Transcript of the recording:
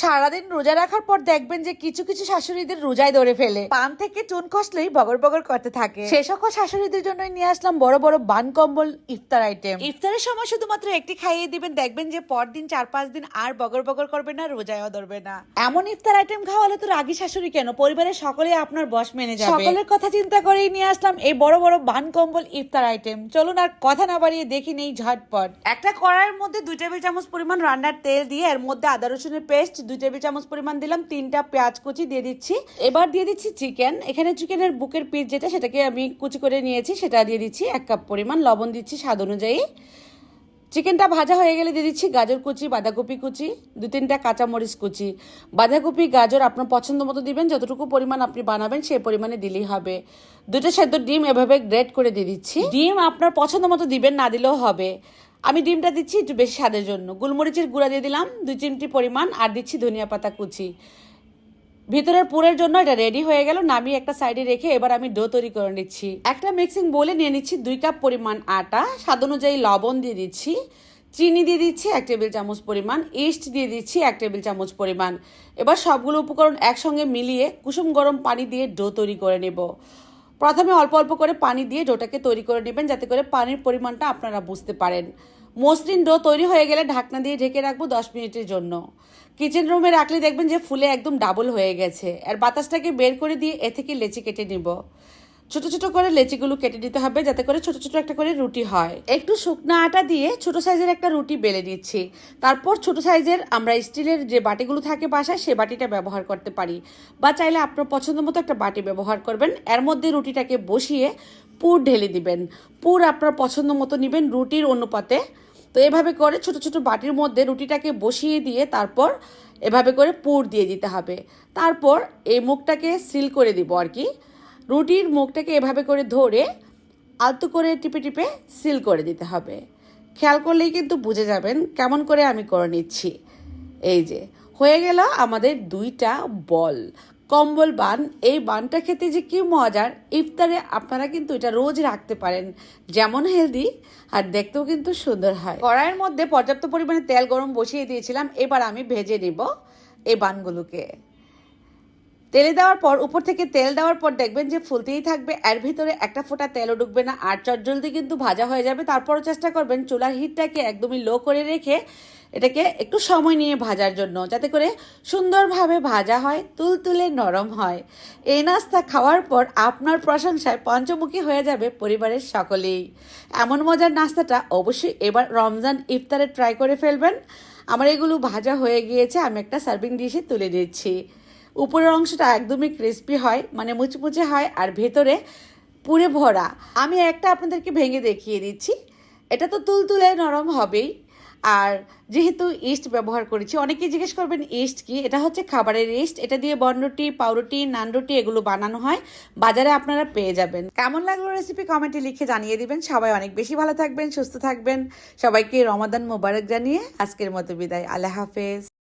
সারাদিন রোজা রাখার পর দেখবেন যে কিছু কিছু শাশুড়িদের রোজায় ধরে ফেলে। পান থেকে চুন খসলেই বগর বগর করতে থাকে। সে সকল শাশুড়িদের জন্যই নিয়ে আসলাম বড় বড় বান কম্বল, ইফতার আইটেম ইফতারের সময় শুধুমাত্র একটি খাইয়ে দিবেন, দেখবেন যে পরদিন চার পাঁচ দিন আর বগর বগর করবে না, রোজায়ও ধরবে না। এমন ইফতার আইটেম খাওয়ালে তো রাগি শাশুড়ি কেন? পরিবারের সকলে আপনার বস মেনে যাবে। সকলের কথা চিন্তা করেই নিয়ে আসলাম এই বড় বড় বান কম্বল, ইফতার আইটেম চলুন আর কথা না বাড়িয়ে দেখি নেই ঝটপট। একটা কড়াইয়ের মধ্যে দুই টেবিল চামচ পরিমাণ রান্নার তেল দিয়ে এর মধ্যে আদা রসুনের পেস্ট দুই টেবিল চামচ পরিমাণ দিলাম, তিনটা পেঁয়াজ কুচি দিয়ে দিচ্ছি। এবার দিয়ে দিচ্ছি চিকেন। এখানে চিকেনের বুকের পিস যেটা, সেটাকে আমি কুচি করে নিয়েছি, সেটা দিয়ে দিচ্ছি এক কাপ পরিমাণ লবণ দিচ্ছি স্বাদ অনুযায়ী। চিকেনটা ভাজা হয়ে গেলে দিয়ে দিচ্ছি গাজর কুচি, বাঁধাকপি কুচি, দু তিনটা কাঁচামরিচ কুচি। বাঁধাকপি, গাজর আপনার পছন্দ মতো দিবেন, যতটুকু পরিমাণ আপনি বানাবেন সেই পরিমাণে দিলেই হবে। দুটো সেদ্ধ ডিম এভাবে গ্রেট করে দিয়ে দিচ্ছি। ডিম আপনার পছন্দ মতো দিবেন, না দিলেও হবে। আমি ডিমটা দিচ্ছি একটু বেশি স্বাদের জন্য। গোলমরিচের গুঁড়া দিয়ে দিলাম, দুই চিমটি পরিমাণ, আর দিচ্ছি ধনিয়া পাতা কুচি। ভিতরের পুরের জন্য এটা রেডি হয়ে গেল, নামিয়ে একটা সাইডে রেখে এবার আমি ডো তৈরি করে নিচ্ছি। একটা মিক্সিং বলে নিয়ে নিচ্ছি দুই কাপ পরিমাণ আটা, স্বাদ অনুযায়ী লবণ দিয়ে দিচ্ছি, চিনি দিয়ে দিচ্ছি এক টেবিল চামচ পরিমাণ ইস্ট দিয়ে দিচ্ছি এক টেবিল চামচ পরিমাণ। এবার সবগুলো উপকরণ একসঙ্গে মিলিয়ে কুসুম গরম পানি দিয়ে ডো তৈরি করে নেব। প্রথমে অল্প অল্প করে পানি দিয়ে ডোটাকে তৈরি করে নেবেন, যাতে করে পানির পরিমাণটা আপনারা বুঝতে পারেন। মসৃণ ডো তৈরি হয়ে গেলে ঢাকনা দিয়ে ঢেকে রাখব দশ মিনিটের জন্য। কিচেন রুমে রাখলে দেখবেন যে ফুলে একদম ডাবল হয়ে গেছে। আর বাতাসটাকে বের করে দিয়ে এ থেকে লেচি কেটে নিব। ছোট ছোট করে লেচিগুলো কেটে নিতে হবে যাতে করে ছোট ছোট একটা করে রুটি হয়। একটু শুকনো আটা দিয়ে ছোট সাইজের একটা রুটি বেলে নিচ্ছি। তারপর ছোট সাইজের আমরা স্টিলের যে বাটিগুলো থাকে বাসায় সে বাটিটা ব্যবহার করতে পারি। বা চাইলে আপনার পছন্দ মতো একটা বাটি ব্যবহার করবেন। এর মধ্যে রুটিটাকে বসিয়ে পুর ঢেলে দিবেন। পুর আপনার পছন্দ মতো নেবেন রুটির অনুপাতে। তো এভাবে করে ছোট ছোট বাটির মধ্যে রুটিটাকে বসিয়ে দিয়ে তারপর এভাবে করে পুর দিয়ে দিতে হবে। তারপর এই মুখটাকে সিল করে দিব আর কি। রুটির মুখটাকে এভাবে করে ধরে আলতো করে টিপে টিপে সিল করে দিতে হবে। খেয়াল করলেই কিন্তু বুঝে যাবেন কেমন করে আমি করে নিচ্ছি। এই যে, হয়ে গেল আমাদের দুইটা বল। কম্বল বান, এই বানটা খেতে যে কি মজার। ইফতারে আপনারা কিন্তু এটা রোজ রাখতে পারেন, যেমন হেলদি আর দেখতেও কিন্তু সুন্দর হয়। কড়াইয়ের মধ্যে পর্যাপ্ত পরিমাণে তেল গরম বসিয়ে দিয়েছিলাম, এবার আমি ভেজে নিব এই বানগুলোকে। তেলে দেওয়ার পর, উপর থেকে তেল দেওয়ার পর দেখবেন যে ফুলতেই থাকবে, এর ভিতরে একটা ফোঁটা তেলও ঢুকবে না। আর চটজলদি কিন্তু ভাজা হয়ে যাবে। তারপরও চেষ্টা করবেন চুলার হিটটাকে একদমই লো করে রেখে এটাকে একটু সময় নিয়ে ভাজার জন্য, যাতে করে সুন্দরভাবে ভাজা হয়, তুলতুলে নরম হয়। এই নাস্তা খাওয়ার পর আপনার প্রশংসায় পঞ্চমুখী হয়ে যাবে পরিবারের সকলেই। এমন মজার নাস্তাটা অবশ্যই এবার রমজান ইফতারে ট্রাই করে ফেলবেন। আমার এগুলো ভাজা হয়ে গিয়েছে, আমি একটা সার্ভিং ডিশে তুলে দিচ্ছি। উপরের অংশটা একদমই ক্রিস্পি হয় মানে মুচমুচে হয়, আর ভেতরে পুরে ভরা। আমি একটা আপনাদেরকে ভেঙে দেখিয়ে দিচ্ছি। এটা তো তুলতুলে নরম হবেই। আর যেহেতু ইস্ট ব্যবহার করেছি, অনেকেই জিজ্ঞেস করবেন ইস্ট কি? এটা হচ্ছে খাবারের ইস্ট এটা দিয়ে বনরুটি পাউরুটি নান রুটি, এগুলো বানানো হয়। বাজারে আপনারা পেয়ে যাবেন। কেমন লাগল রেসিপি কমেন্টে লিখে জানিয়ে দিবেন। সবাই অনেক বেশি ভালো থাকবেন, সুস্থ থাকবেন। সবাইকে রমাদান মোবারক জানিয়ে আজকের মতো বিদায়। আল্লাহ হাফেজ।